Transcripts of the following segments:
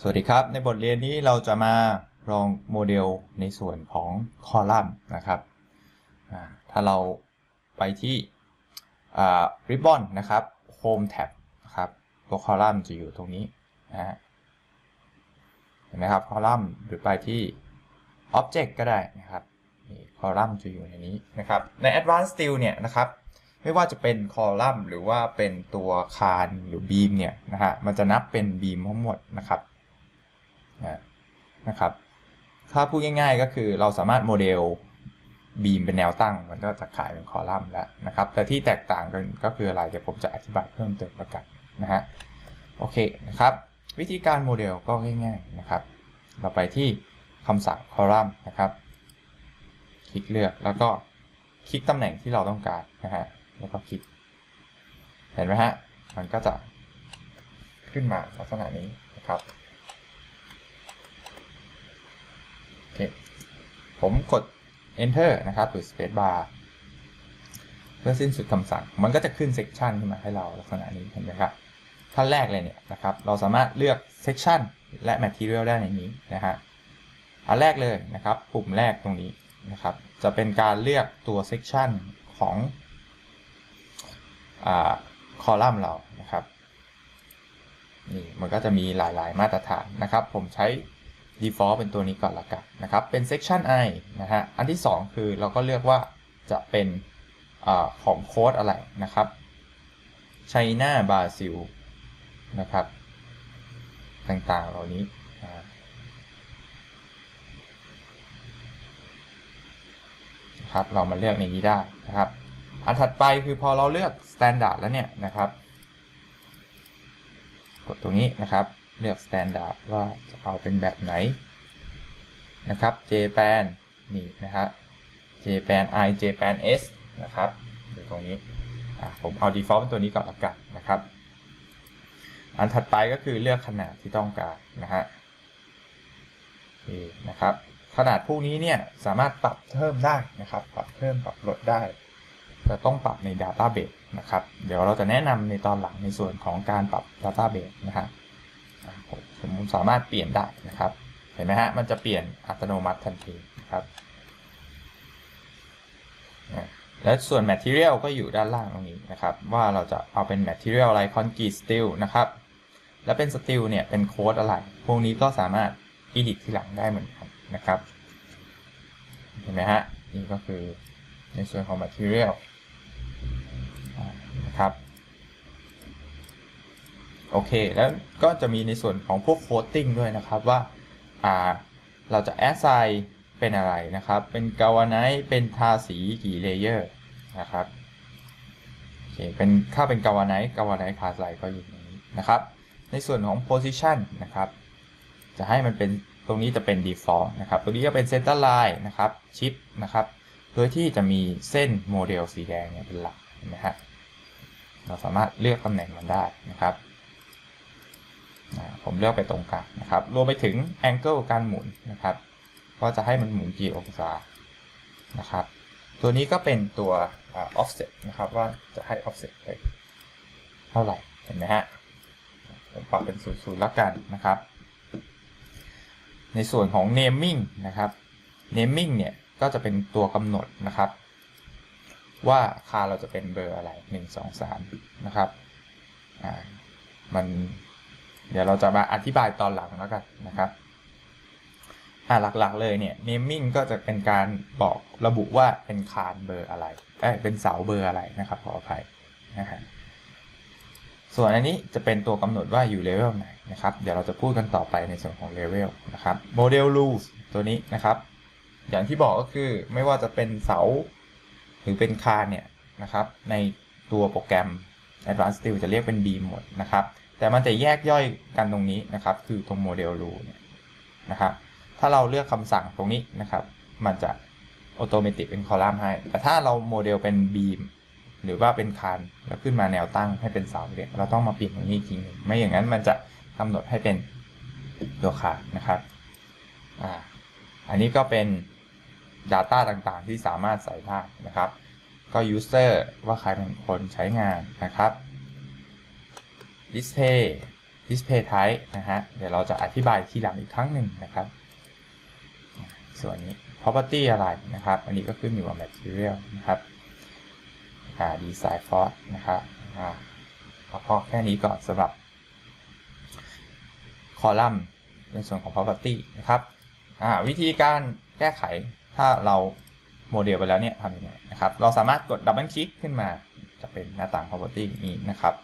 สวัสดีครับ ในบทเรียนนี้เราจะมาลองโมเดลในส่วนของคอลัมน์นะครับ ถ้าเราไปที่อ่า ribbon นะครับ home tab นะครับ ตัวคอลัมน์จะอยู่ตรงนี้นะเห็นไหมครับ คอลัมน์หรือไปที่ object ก็ได้นะครับ คอลัมน์จะอยู่ในนี้นะครับ ใน advanced style เนี่ยนะครับ ไม่ว่าจะเป็นคอลัมน์หรือว่าเป็นตัวคานหรือบีมเนี่ยนะฮะมันจะนับเป็นบีมทั้งหมดนะครับนะครับถ้าพูดง่ายๆก็คือเราสามารถโมเดลบีมเป็นแนวตั้ง มันก็จะขายเป็นคอลัมน์แล้วนะครับ แต่ที่แตกต่างกันก็คืออะไรเดี๋ยวผมจะอธิบายเพิ่มเติมประกันนะฮะโอเคนะครับ วิธีการโมเดลก็ง่ายๆนะครับ เราไปที่คำสั่งคอลัมน์นะครับ คลิกเลือกแล้วก็คลิกตำแหน่งที่เราต้องการนะฮะ แล้วก็คลิก เห็นไหมฮะ มันก็จะขึ้นมาลักษณะนี้นะครับโอเคผมกด enter นะครับ หรือ space bar เพื่อสิ้นสุดคำสั่ง มันก็จะขึ้น section ขึ้นมาให้เราลักษณะนี้เห็นไหมครับขั้นแรกเลยเนี่ยนะครับ เราสามารถเลือก section และ material ได้ในนี้นะฮะ อันแรกเลยนะครับ ปุ่มแรกตรงนี้นะครับ จะเป็นการเลือกตัว section ของ คอลัมน์เรานะครับนี่มันก็จะมีหลาย ๆ มาตรฐานนะครับ ผมใช้ default เป็นตัวนี้ก่อนละกันนะครับ เป็น section i นะฮะ อันที่ 2 คือเราก็เลือกว่าจะเป็นอของโค้ดอะไรนะครับ China Brazil นะครับ ต่างๆ เหล่านี้นะครับ เรามาเลือกในนี้ได้นะครับ อันถัดไปคือพอเราเลือก standard แล้วเนี่ยนะครับ กดตรงนี้นะครับ เลือก standard ว่าจะเอาเป็นแบบไหนนะครับ JPAN นี่นะครับ JPAN I JPAN S นะครับอยู่ตรงนี้ผมเอา default เป็นตัวนี้ก่อนละกันนะครับ อันถัดไปก็คือเลือกขนาดที่ต้องการนะฮะนี่นะครับ ขนาดพวกนี้เนี่ยสามารถปรับเพิ่มได้นะครับ ปรับเพิ่มปรับลดได้ จะต้องปรับใน Database นะครับ เดี๋ยวเราจะแนะนำในตอนหลังในส่วนของการปรับ Database นะฮะผมสามารถเปลี่ยนได้นะครับ เห็นไหมฮะ มันจะเปลี่ยนอัตโนมัติทันทีนะครับและส่วน Material ก็อยู่ด้านล่างตรงนี้นะครับ ว่าเราจะเอาเป็น Material อะไร Concrete Steel นะครับ และเป็น Steel เนี่ย เป็นโค้ดอะไร พวกนี้ก็สามารถ edit ทีหลังได้เหมือนกันนะครับ เห็นไหมฮะ นี่ก็คือในส่วนของ Material นะครับโอเค แล้วก็จะมีในส่วนของพวกโคตติ้งด้วยนะครับว่าอ่าเราจะ assign เป็นอะไรนะครับ เป็นกาวไนท์เป็นทาสีกี่เลเยอร์นะครับโอเคเป็นถ้าเป็นกาวไนท์กาวไนท์คลาสไลก็อยู่ตรงนี้นะครับ ในส่วนของ position นะครับ จะให้มันเป็นตรงนี้จะเป็น default นะครับตัวนี้จะเป็น center line นะครับ chip นะครับ โดยที่จะมีเส้นโมเดลสีแดงเนี่ยเป็นหลักนะฮะเราสามารถเลือกตำแหน่งมันได้นะครับผมเลือกไปตรงกลางนะครับรวมไปถึง angle การหมุนนะครับก็จะให้มันหมุนกี่องศานะครับตัวนี้ก็เป็นตัว offset นะครับว่าจะให้ offset ไปเท่าไหร่เห็นไหมฮะผมปรับเป็นศูนย์ๆแล้วกันนะครับ ในส่วนของ naming นะครับ naming เนี่ยก็จะเป็นตัวกำหนดนะครับ ว่าค่าเราจะเป็นเบอร์อะไร 1 2 3 นะครับอ่ามันเดี๋ยวเราจะมาอธิบายตอนหลังแล้วกันนะครับอ่าหลักๆเลยเนี่ย naming ก็จะเป็นการบอกระบุว่าเป็นคานเบอร์อะไรเอ้เป็นเสาเบอร์อะไรนะครับขออภัยนะฮะส่วนอันนี้จะเป็นตัวกำหนดว่าอยู่เลเวลไหนนะครับ เดี๋ยวเราจะพูดกันต่อไปในส่วนของเลเวลนะครับ model rules ตัวนี้นะครับ อย่างที่บอกก็คือไม่ว่าจะเป็นเสา หรือเป็นคานเนี่ยนะครับ ในตัวโปรแกรม Advanced Steel จะเรียกเป็น beam หมดนะครับ แต่มันจะแยกย่อยกันตรงนี้นะครับ คือตรง model rule เนี่ยนะครับ ถ้าเราเลือกคำสั่งตรงนี้นะครับ มันจะอัตโนมัติเป็นคอลัมน์ให้ แต่ถ้าเราโมเดลเป็นบีมหรือว่าเป็นคานแล้วขึ้นมาแนวตั้งให้เป็นเสาเนี่ยเราต้องมาเปลี่ยนตรงนี้จริงไม่อย่างนั้นมันจะกำหนดให้เป็นตัวคานนะครับอ่าอันนี้ก็เป็น Data ต่างๆ ที่สามารถใส่ได้นะครับ ก็ User ว่าใครเป็นคนใช้งานนะครับ Display display type นะฮะ เดี๋ยวเราจะอธิบายทีหลังอีกครั้งหนึ่งนะครับ ส่วนนี้ property อะไรนะครับ อันนี้ก็ขึ้นอยู่กับ material นะครับ design force นะครับอ่าเอาพอแค่นี้ก่อนสำหรับคอลัมน์ในส่วนของ property นะครับอ่าวิธีการแก้ไข ถ้าเราโมเดลไปแล้วเนี่ยทำยังไงนะครับ เราสามารถกดดับเบิลคลิกขึ้นมาจะเป็นหน้าต่าง property นี้นะครับ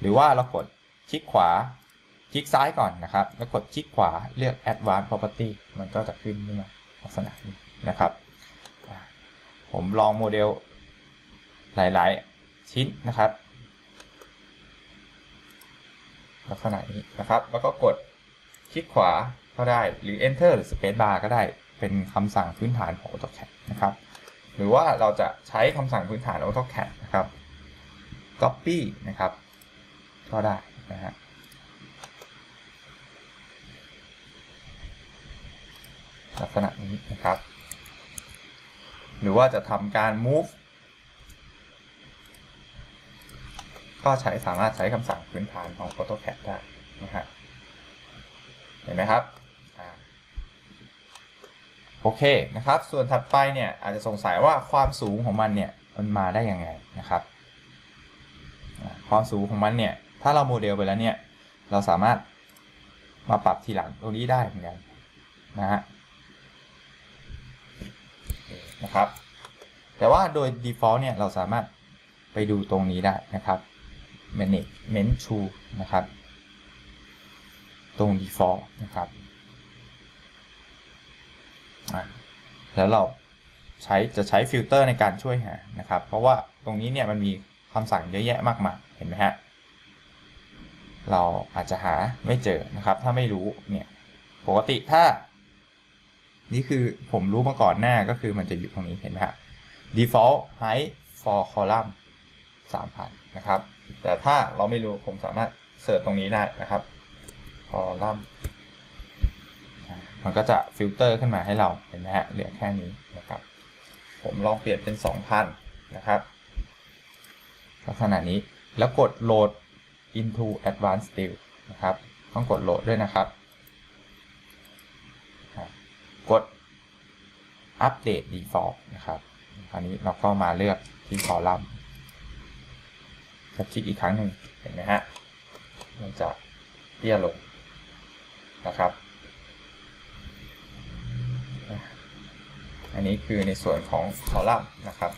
หรือว่าเรากดคลิกขวาคลิกซ้ายก่อนนะครับ แล้วกดคลิกขวาเลือก advanced property มันก็จะขึ้นขึ้นมาลักษณะนี้นะครับ ผมลองโมเดลหลาย ๆ ชิ้นนะครับ ลักษณะนี้นะครับ แล้วก็กดคลิกขวาก็ได้หรือ enter หรือ space bar ก็ได้ เป็นคำสั่งพื้นฐานของ AutoCAD นะครับ หรือว่าเราจะใช้คำสั่งพื้นฐาน AutoCAD นะครับ copy นะครับ ก็ได้นะฮะลักษณะนี้นะครับ หรือว่าจะทำการ move ก็ใช้สามารถใช้คำสั่งพื้นฐานของ AutoCAD ได้นะฮะเห็นไหมครับ โอเคนะครับ ส่วนถัดไปเนี่ยอาจจะสงสัยว่าความสูงของมันเนี่ยมันมาได้ยังไงนะครับ ความสูงของมันเนี่ยถ้าเราโมเดลไปแล้วเนี่ยเราสามารถมาปรับทีหลังตรงนี้ได้เหมือนกันนะฮะนะครับ แต่ว่าโดย default เนี่ยเราสามารถไปดูตรงนี้ได้นะครับ management t o o นะครับ ตรง default นะครับอะ แล้วเราใช้จะใช้ฟิลเตอร์ในการช่วยหานะครับ เพราะว่าตรงนี้เนี่ยมันมีคำสั่งเยอะแยะมากมายเห็นไหมฮะเราอาจจะหาไม่เจอนะครับ ถ้าไม่รู้เนี่ยปกติถ้า นี่คือผมรู้มาก่อนหน้าก็คือมันจะอยู่ตรงนี้เห็นไหมฮะ default height for column 3,000 นะครับ แต่ถ้าเราไม่รู้ผมสามารถเสิร์ชตรงนี้ได้นะครับ column มันก็จะฟิลเตอร์ขึ้นมาให้เราเห็นไหมฮะเหลือแค่นี้นะครับ ผมลองเปลี่ยนเป็น 2,000 นะครับลักษณะนี้แล้วกด load into advanced style นะครับ ต้องกดโหลดด้วยนะครับ กด update default นะครับ คราวนี้เราก็มาเลือกที่คอลัมน์กับคลิกอีกครั้งหนึ่งเห็นไหมฮะ มันจะเตี้ยลงนะครับ อันนี้คือในส่วนของคอลัมน์นะครับ